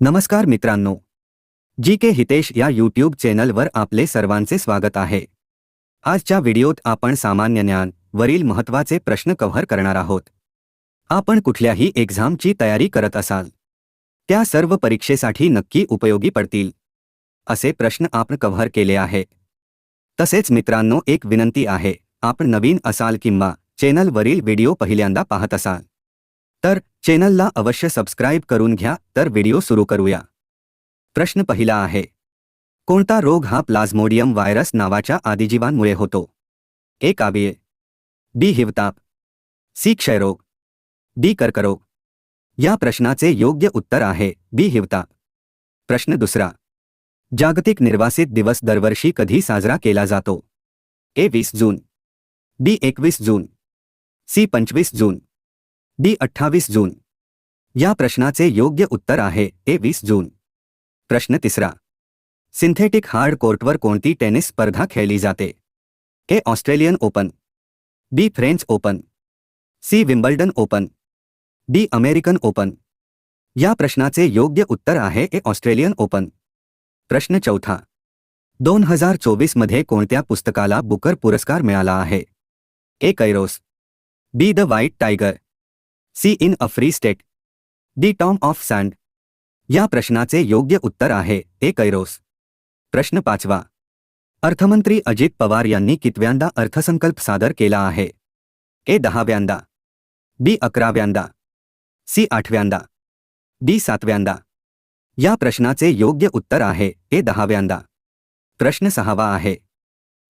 नमस्कार मित्रांनो. जी के हितेश या यूट्यूब चॅनलवर आपले सर्वांचे स्वागत आहे. आजच्या व्हिडिओत आपण सामान्य ज्ञान वरील महत्त्वाचे प्रश्न कव्हर करणार आहोत. आपण कुठल्याही एक्झामची तयारी करत असाल. त्या सर्व परीक्षेसाठी नक्की उपयोगी पडतील. असे प्रश्न आपण कव्हर केले आहे. तसेच मित्रांनो एक विनंती आहे. आपण नवीन असाल किंवा चॅनलवरील व्हिडिओ पहिल्यांदा पाहत असाल तर चॅनलला अवश्य सबस्क्राईब करून घ्या तर व्हिडिओ सुरू करूया. प्रश्न पहिला आहे कोणता रोग हा प्लाझ्मोडियम व्हायरस नावाच्या आदिजीवांमुळे होतो? ए. काव्ये बी. हिवताप सी. क्षयरोग डी. कर्करोग. या प्रश्नाचे योग्य उत्तर आहे बी. हिवताप. प्रश्न दुसरा जागतिक निर्वासित दिवस दरवर्षी कधी साजरा केला जातो? ए. वीस जून बी. एकवीस जून सी. पंचवीस जून. डी अठ्ठावीस जून. या प्रश्नाचे योग्य उत्तर आहे ए वीस जून. प्रश्न तिसरा. सिंथेटिक हार्ड कोर्टवर कोणती टेनिस स्पर्धा खेळली जाते? A Australian Open. B French Open. C Wimbledon Open. D American Open. या प्रश्नाचे योग्य उत्तर आहे ए ऑस्ट्रेलियन ओपन. प्रश्न चौथा. दोन हज़ार चोवीसमध्ये कोणत्या पुस्तकाला बुकर पुरस्कार मिळाला आहे? A Kairos. B the white tiger. C in a free state the tomb of sand या प्रश्नाचे योग्य उत्तर आहे, ए कैरोस. प्रश्न पाचवा. अर्थमंत्री अजित पवार यांनी कितव्यांदा अर्थसंकल्प सादर केला आहे? ए दहाव्यांदा. बी अकराव्यांदा. सी आठव्यांदा. डी सातव्यांदा. या प्रश्नाचे योग्य उत्तर आहे, ए दहाव्यांदा. प्रश्न सहावा आहे.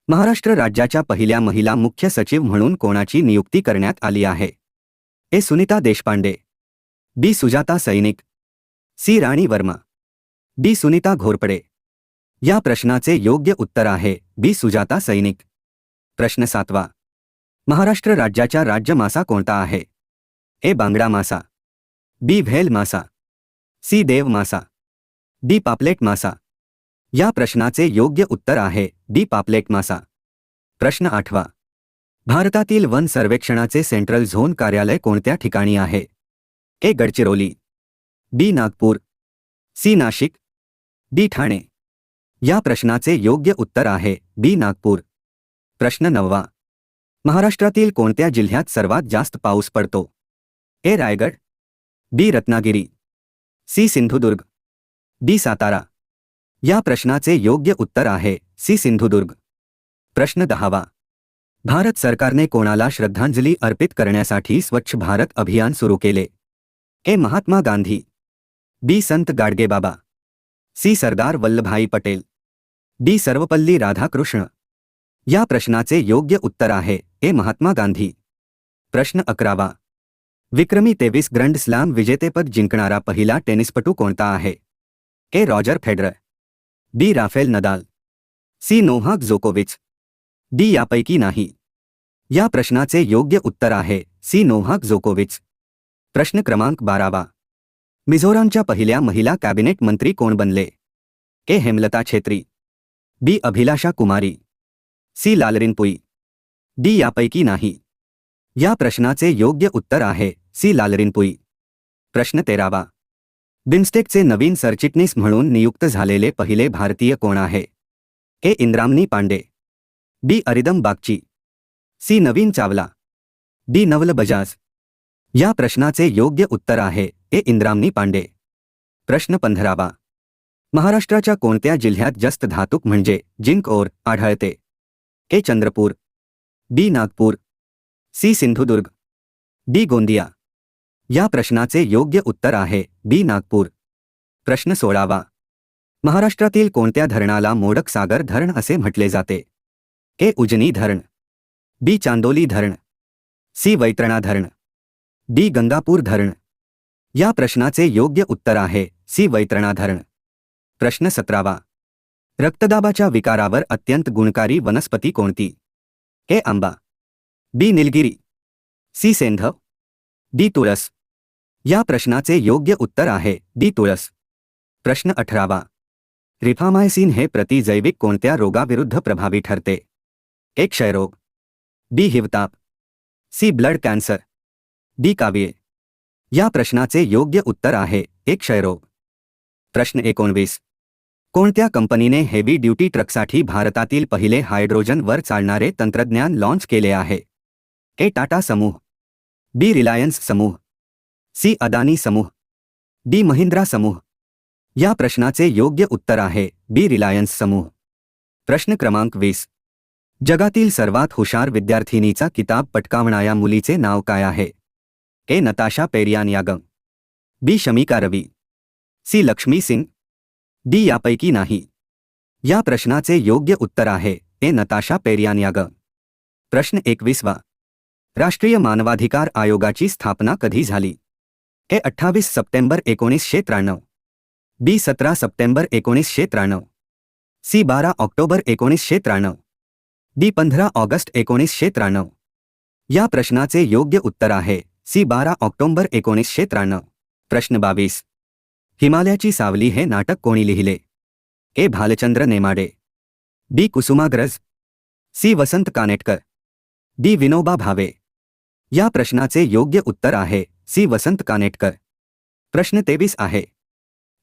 महाराष्ट्र राज्याच्या पहिल्या महिला मुख्य सचिव म्हणून कोणाची नियुक्ती करण्यात आली आहे? A Sunita Deshpande. B Sujata Sainik. C Rani Verma. D Sunita Ghorpade. या प्रश्नाचे योग्य उत्तर आहे बी सुजाता सैनिक। प्रश्न सातवा। महाराष्ट्र राज्याच्या राज्य मासा कोणता आहे? ए बांगडा मासा बी व्हेल मासा सी देव मासा डी पापलेट मासा या प्रश्नाचे योग्य उत्तर आहे डी पापलेट मासा प्रश्न आठवा। भारतातील वन सर्वेक्षणाचे सेंट्रल झोन कार्यालय कोणत्या ठिकाणी आहे? A. Gadchiroli B. Nagpur C. Nashik D. Thane. या प्रश्नाचे योग्य उत्तर आहे बी. नागपूर. प्रश्न नववा. महाराष्ट्रातील कोणत्या जिल्ह्यात सर्वात जास्त पाऊस पडतो? A. Raigad B. Ratnagiri C. Sindhudurg D. Satara. या प्रश्नाचे योग्य उत्तर आहे सी. सिंधुदुर्ग. प्रश्न दहावा. भारत सरकारने कोणाला श्रद्धांजली अर्पित करण्यासाठी स्वच्छ भारत अभियान सुरू केले. A. Mahatma Gandhi. B. Sant Gadgebaba C. Sardar Vallabhbhai Patel. D. Sarvepalli Radhakrishnan. या प्रश्नाचे योग्य उत्तर आहे. ए. महात्मा गांधी. प्रश्न अकरावा. विक्रमी तेवीस ग्रँड स्लॅम विजेतेपद जिंकणारा पहिला टेनिसपटू कोणता आहे? A. Roger Federer. B. Rafael Nadal. C. Novak जोकोविच. डी. यापैकी नाही. या प्रश्नाचे योग्य उत्तर आहे सी. नोहाक जोकोविच. प्रश्न क्रमांक बारावा. मिझोरामच्या पहिल्या महिला कॅबिनेट मंत्री कोण बनले? A. Hemlata Chhetri. B. Abhilasha Kumari. C. Lalrinpui. D. यापैकी नाही. या प्रश्नाचे योग्य उत्तर आहे सी. लालरिनपुई. प्रश्न तेरावा. बिमस्टेकचे नवीन सरचिटणीस म्हणून नियुक्त झालेले पहिले भारतीय कोण आहे? A. Indramani Pandey. B. Arindam Bagchi. C Naveen Chawla. D Naval Bajaj. या प्रश्नाचे योग्य उत्तर आहे ए इंद्रामनी पांडे. प्रश्न पंधरावा. महाराष्ट्राच्या कोणत्या जिल्ह्यात जास्त धातुक म्हणजे जिंक ओर आढळते? A Chandrapur. B Nagpur. C Sindhudurg. D Gondia. या प्रश्नाचे योग्य उत्तर आहे बी नागपूर. प्रश्न सोळावा. महाराष्ट्रातील कोणत्या धरणाला मोडक सागर धरण असे म्हटले जाते? ए उजनी धरण. बी चांदोली धरण, सी वैतरणा धरण, डी गंगापूर धरण. या प्रश्नाचे योग्य उत्तर आहे सी वैतरणा धरण. प्रश्न सतरावा. रक्तदाबाच्या विकारावर अत्यंत गुणकारी वनस्पती कोणती? ए आंबा, बी निलगिरी, सी सेंधव, डी तुळस. या प्रश्नाचे योग्य उत्तर आहे डी तुळस. प्रश्न अठरावा. रिफामायसिन हे प्रतिजैविक कोणत्या रोगाविरुद्ध प्रभावी ठरते? एक क्षयरोग बी हिवताप, सी ब्लड कॅन्सर डी काविये या प्रश्नाचे योग्य उत्तर आहे, एक क्षयरोग। प्रश्न एकोणवीस, कोणत्या कंपनीने हेवी ड्युटी ट्रकसाठी भारतातील पहिले हायड्रोजनवर चालणारे तंत्रज्ञान लॉन्च केले आहे? ए टाटा समूह, बी रिलायन्स समूह, सी अदानी समूह, डी महिंद्रा समूह। या प्रश्नाचे योग्य उत्तर आहे, बी रिलायन्स समूह। प्रश्न क्रमांक वीस जगातील सर्वात हुशार विद्यार्थिनीचा किताब पटकावणाऱ्या मुलीचे नाव काय आहे? A. Natasha Perianayagam B. Shamika Ravi. C. Lakshmi Singh. D. यापैकी नाही. या प्रश्नाचे योग्य उत्तर आहे ए. नताशा पेरियान यागम प्रश्न एकवीसवा. राष्ट्रीय मानवाधिकार आयोगाची स्थापना कधी झाली? ए. अठ्ठावीस सप्टेंबर एकोणीसशे त्र्याण्णव. बी. सतरा सप्टेंबर एकोणीसशे त्र्याण्णव. सी. बारा ऑक्टोबर एकोणीसशे त्र्याण्णव. डी पंधरा ऑगस्ट एकोणीसशे त्र्याण्णव. या प्रश्नाचे योग्य उत्तर आहे सी बारा ऑक्टोबर एकोणीसशे त्र्याण्णव. प्रश्न बावीस. हिमालयाची सावली हे नाटक कोणी लिहिले? A Bhalchandra Nemade. D Kusumagraj. C Vasant Kanetkar. D Vinoba Bhave. या प्रश्नाचे योग्य उत्तर आहे सी वसंत कानेटकर. प्रश्न तेवीस आहे.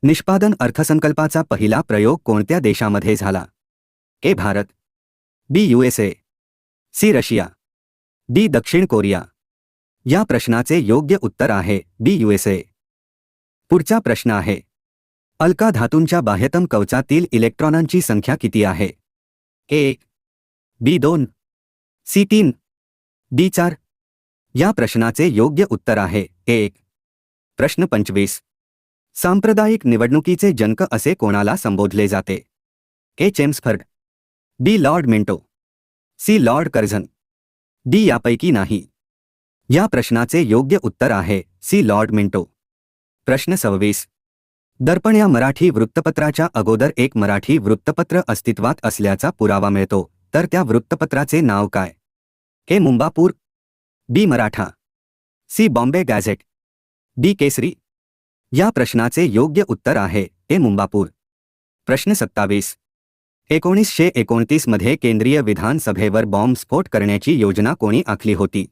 निष्पादन अर्थसंकल्पाचा पहिला प्रयोग कोणत्या देशामध्ये झाला? A Bharat. B USA, C Russia, D दक्षिण कोरिया। या प्रश्नाचे योग्य उत्तर आहे बी यूएसए. पुढचा प्रश्न आहे, अल्का धातूंच्या बाह्यतम कवचातील इलेक्ट्रॉनांची संख्या किती आहे? ए, बी दोन, सी तीन, डी चार. या प्रश्नाचे योग्य उत्तर आहे एक. प्रश्न पंचवीस, सांप्रदायिक निवडणुकीचे जनक असे कोणाला संबोधले जाते? A D Lord Minto. C Lord Curzon. D यापैकी नाही. या प्रश्नाचे योग्य उत्तर आहे सी लॉर्ड मिंटो. प्रश्न सव्वीस. दर्पण या मराठी वृत्तपत्राच्या अगोदर एक मराठी वृत्तपत्र अस्तित्वात असल्याचा पुरावा मिळतो तर त्या वृत्तपत्राचे नाव काय? A Mumbapur. B Maratha. C Bombay Gazette. D Kesari. या प्रश्नाचे योग्य उत्तर आहे ए मुंबापूर. प्रश्न सत्तावीस. एकोणीसशे एकोणतीसमध्ये केंद्रीय विधानसभेवर बॉम्बस्फोट करण्याची योजना कोणी आखली होती?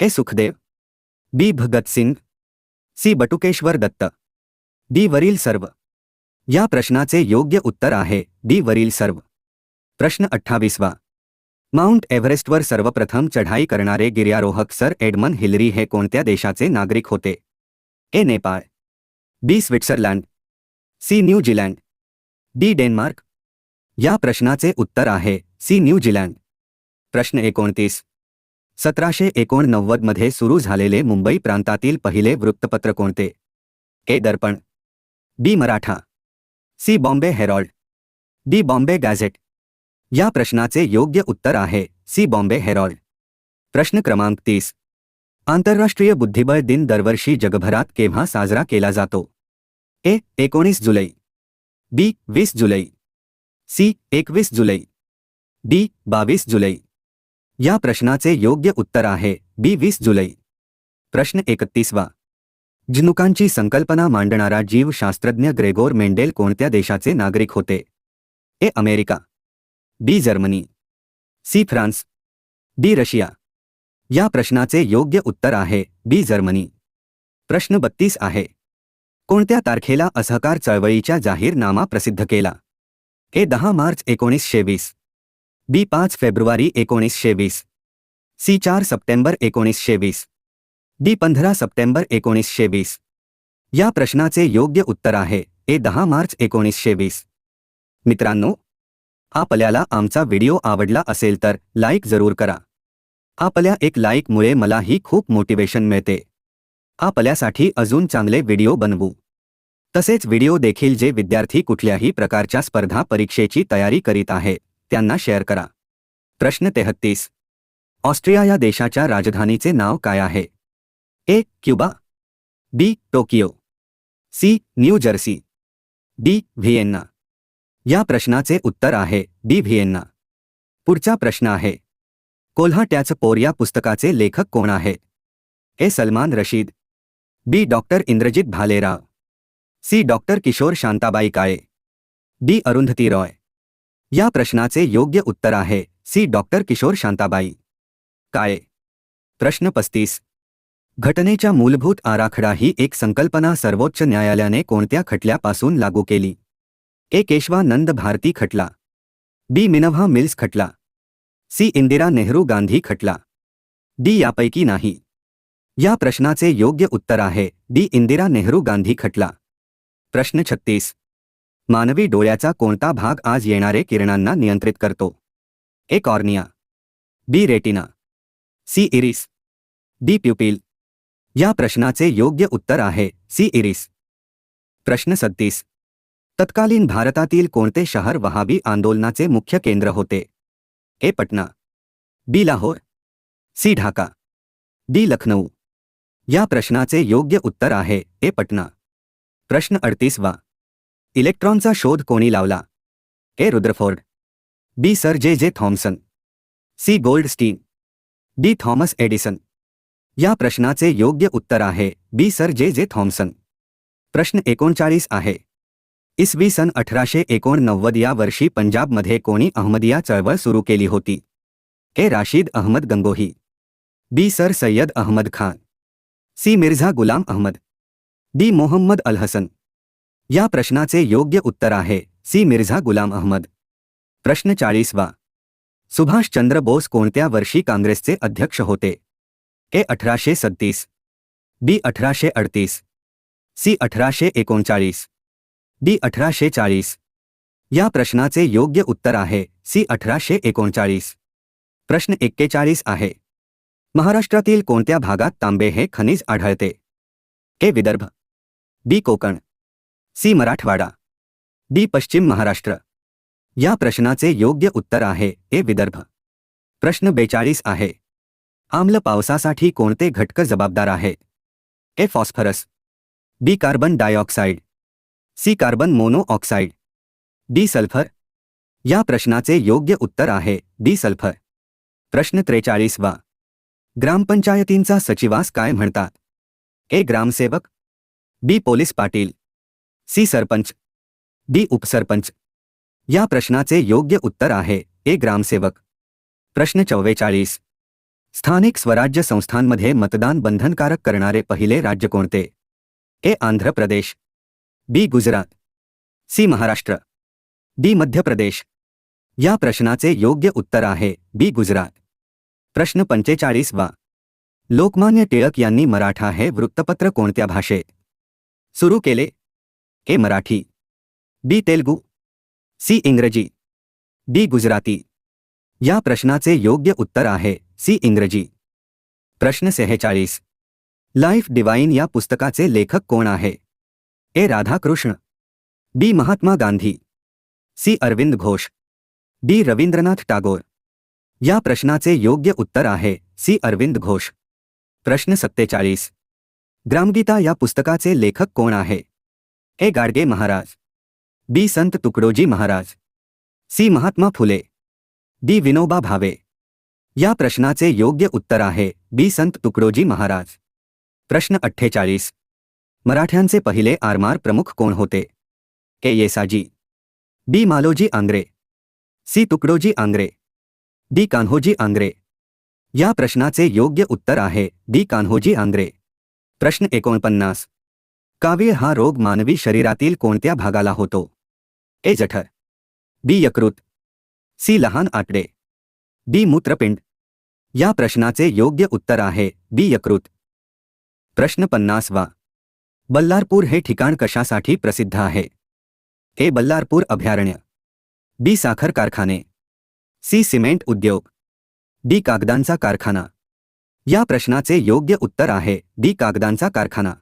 A. Sukhdev, B. Bhagat Bhagatsingh, C. Batukeshwar Dutt, D. वरील सर्व. या प्रश्नाचे योग्य उत्तर आहे डी. वरील सर्व. प्रश्न अठ्ठावीसवा. माउंट एव्हरेस्टवर सर्वप्रथम चढाई करणारे गिर्यारोहक सर एडमन हिलरी हे कोणत्या देशाचे नागरिक होते? A. Nepal, B. Switzerland, C. New Zealand, D. Denmark या प्रश्नाचे उत्तर आहे. सी न्यूझीलंड प्रश्न एकोणतीस. सतराशे एकोणनव्वदमध्ये सुरू झालेले मुंबई प्रांतातील पहिले वृत्तपत्र कोणते? A. Darpan. B. Maratha. C. Bombay Herald. D. Bombay Gazette. या प्रश्नाचे योग्य उत्तर आहे. सी. बॉम्बे हेरॉल्ड. प्रश्न क्रमांक तीस. आंतरराष्ट्रीय बुद्धिबळ दिन दरवर्षी जगभरात केव्हा साजरा केला जातो? ए. एकोणीस जुलै. बी. वीस जुलै. सी, एकवीस जुलै. डी, बावीस जुलै. या प्रश्नाचे योग्य उत्तर आहे, बी, वीस जुलै. प्रश्न एकतीसवा. झिनुकांची संकल्पना मांडणारा जीवशास्त्रज्ञ ग्रेगोर मेंडेल कोणत्या देशाचे नागरिक होते? A, America. B, Germany. C, France. D, Russia. या प्रश्नाचे योग्य उत्तर आहे, बी, जर्मनी. प्रश्न बत्तीस आहे. कोणत्या तारखेला असहकार चळवळीच्या जाहीरनामा प्रसिद्ध केला? ए दहा मार्च एकोणीसशे वीस बी पाच फेब्रुवारी एकोणीसशे वीस सी चार सप्टेंबर एकोणीसशे वीस डी पंधरा सप्टेंबर एकोणीसशे वीस या प्रश्नाचे योग्य उत्तर आहे. ए दहा मार्च एकोणीसशे वीस मित्रांनो आपल्याला आमचा व्हिडिओ आवडला असेल तर लाईक जरूर करा. आपल्या एक लाईकमुळे मलाही खूप मोटिवेशन मिळते. आपल्यासाठी अजून चांगले व्हिडिओ बनवू. तसेच व्हिडिओ देखील जे विद्यार्थी कुठल्याही प्रकारच्या स्पर्धा परीक्षेची तयारी करीत आहे, त्यांना शेअर करा. प्रश्न तेहत्तीस. ऑस्ट्रिया या देशाच्या राजधानीचे नाव काय आहे? A, Cuba. B, Tokyo. C, New Jersey. D, Vienna. या प्रश्नाचे उत्तर आहे, डी, व्हिएन्ना. पुढचा प्रश्न आहे. कोल्हाट्याचं पोर या पुस्तकाचे लेखक कोण आहेत A, Salman Rashid. B, doctor Indrajit Bhalerao. C. Doctor Kishor Shantabai Kale. D. Arundhati Roy. या प्रश्नाचे योग्य उत्तर आहे सी. डॉक्टर किशोर शांताबाई. काळे. प्रश्न पस्तीस. घटनेच्या मूलभूत आराखडा ही एक संकल्पना सर्वोच्च न्यायालयाने कोणत्या खटल्यापासून लागू केली? ए. केशवानंद भारती खटला. बी. मिनव्हा मिल्स खटला. सी. इंदिरा नेहरू गांधी खटला. डी. यापैकी नाही. या प्रश्नाचे योग्य उत्तर आहे डी. इंदिरा नेहरू गांधी खटला. प्रश्न छत्तीस. मानवी डोळ्याचा कोणता भाग आज येणारे किरणांना नियंत्रित करतो? A. Cornea. B. Retina. C. Iris. D. Pupil. या प्रश्नाचे योग्य उत्तर आहे सी. इरिस. प्रश्न सत्तीस. तत्कालीन भारतातील कोणते शहर वहाबी आंदोलनाचे मुख्य केंद्र होते? A. Patna. B. Lahore. C. Dhaka. D. Lucknow. या प्रश्नाचे योग्य उत्तर आहे ए. पटना. प्रश्न अडतीसवा. इलेक्ट्रॉनचा शोध कोणी लावला? A. Rutherford. B. Sir J. J. Thomson C. Goldstein. D. Thomas Edison. या प्रश्नाचे योग्य उत्तर आहे B. Sir J. J. Thomson प्रश्न एकोणचाळीस आहे. इसवी सन अठराशे एकोणनव्वद या वर्षी पंजाबमध्ये कोणी अहमदिया चळवळ सुरू केली होती? A. Rashid Ahmad Gangohi. B. Sir Syed Ahmad Khan. C. Mirza Ghulam Ahmad. D Mohammad al Hasan. या प्रश्नाचे योग्य उत्तर आहे सी मिर्झा गुलाम अहमद। प्रश्न चाळीसवा। सुभाषचंद्र बोस कोणत्या वर्षी काँग्रेसचे अध्यक्ष होते? ए अठराशे सत्तीस, बी अठराशे अडतीस, सी अठराशे एकोणचाळीस, डी अठराशे चाळीस। या प्रश्नाचे योग्य उत्तर आहे सी अठराशे एकोणचाळीस। प्रश्न एक्केचाळीस आहे, महाराष्ट्रातील कोणत्या भागात तांबे हे खनिज आढळते? A Vidarbha B Konkan C Marathwada D पश्चिम महाराष्ट्र. या प्रश्नाचे योग्य उत्तर आहे ए विदर्भ. प्रश्न बेचाळीस आहे. आम्ल पावसासाठी कोणते घटक जबाबदार आहे? A phosphorus B carbon dioxide C carbon monoxide D sulphur. या प्रश्नाचे योग्य उत्तर आहे डी सल्फर. प्रश्न त्रेचाळीसवा. ग्रामपंचायतींचा सचिवास काय म्हणतात? ए ग्रामसेवक B police Patil, C sarpanch, D उपसरपंच. या प्रश्नाचे योग्य उत्तर आहे. ए ग्रामसेवक. प्रश्न चव्वेचाळीस. स्थानिक स्वराज्य संस्थांमध्ये मतदान बंधनकारक करणारे पहिले राज्य कोणते? A Andhra Pradesh, B Gujarat, C Maharashtra, D Madhya Pradesh. या प्रश्नाचे योग्य उत्तर आहे. बी गुजरात. प्रश्न पंचेचाळीस वा. लोकमान्य टिळक यांनी मराठा हे वृत्तपत्र कोणत्या भाषेत? सुरू केले A Marathi. B Telugu. C इंग्रजी। डी गुजराती। या प्रश्नाचे योग्य उत्तर आहे। सी इंग्रजी। प्रश्न सेहेचाळीस। लाईफ डिवाइन या पुस्तकाचे लेखक कोण आहे? A Radhakrishna. B Mahatma Gandhi. C Arvind Ghosh. D Rabindranath Tagore. या प्रश्नाचे योग्य उत्तर आहे। सी अरविंद घोष। प्रश्न सत्तेचाळीस। ग्रामगीता या पुस्तकाचे लेखक कोण आहे? A. Gadge Maharaj. B. Sant Tukdoji Maharaj. C. Mahatma Phule. D. Vinoba Bhave. या प्रश्नाचे योग्य उत्तर आहे बी. संत तुकडोजी महाराज. प्रश्न अठ्ठेचाळीस. मराठ्यांचे पहिले आरमार प्रमुख कोण होते? के. Yesaji. B. Maloji Angre. C. Tukdoji Angre. D. Kanhoji Angre. या प्रश्नाचे योग्य उत्तर आहे डी कान्होजी आंग्रे. प्रश्न एकोणपन्नास. कावीळ हा रोग मानवी शरीरातील कोणत्या भागाला होतो? ए. जठर. बी. यकृत. सी. लहान आकडे. डी. मूत्रपिंड. या प्रश्नाचे योग्य उत्तर आहे बी. यकृत. प्रश्न पन्नास वा बल्लारपूर हे ठिकाण कशासाठी प्रसिद्ध आहे? ए. बल्लारपूर अभयारण्य. बी. साखर कारखाने. सी. सिमेंट उद्योग. डी. कागदांचा कारखाना. या प्रश्नाचे योग्य उत्तर आहे दी कागदांचा कारखाना.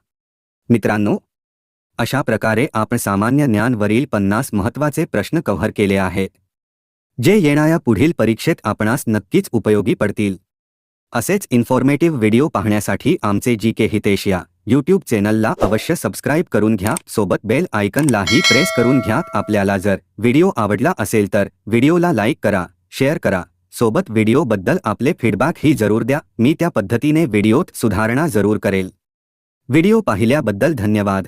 मित्रांनो अशा प्रकारे आपण सामान्य ज्ञानवरील पन्नास महत्त्वाचे प्रश्न कव्हर केले आहेत जे येणाऱ्या पुढील परीक्षेत आपणास नक्कीच उपयोगी पडतील. असेच इन्फॉर्मेटिव्ह व्हिडिओ पाहण्यासाठी आमचे जी के हितेश या यूट्यूब चॅनलला अवश्य सबस्क्राईब करून घ्या सोबत बेल आयकनलाही प्रेस करून घ्या. आपल्याला जर व्हिडिओ आवडला असेल तर व्हिडिओला लाईक करा शेअर करा. सोबत व्हिडिओबद्दल आपले फीडबॅक ही जरूर द्या. मी त्या पद्धतीने व्हिडिओत सुधारणा जरूर करेल. व्हिडिओ पाहिल्याबद्दल धन्यवाद.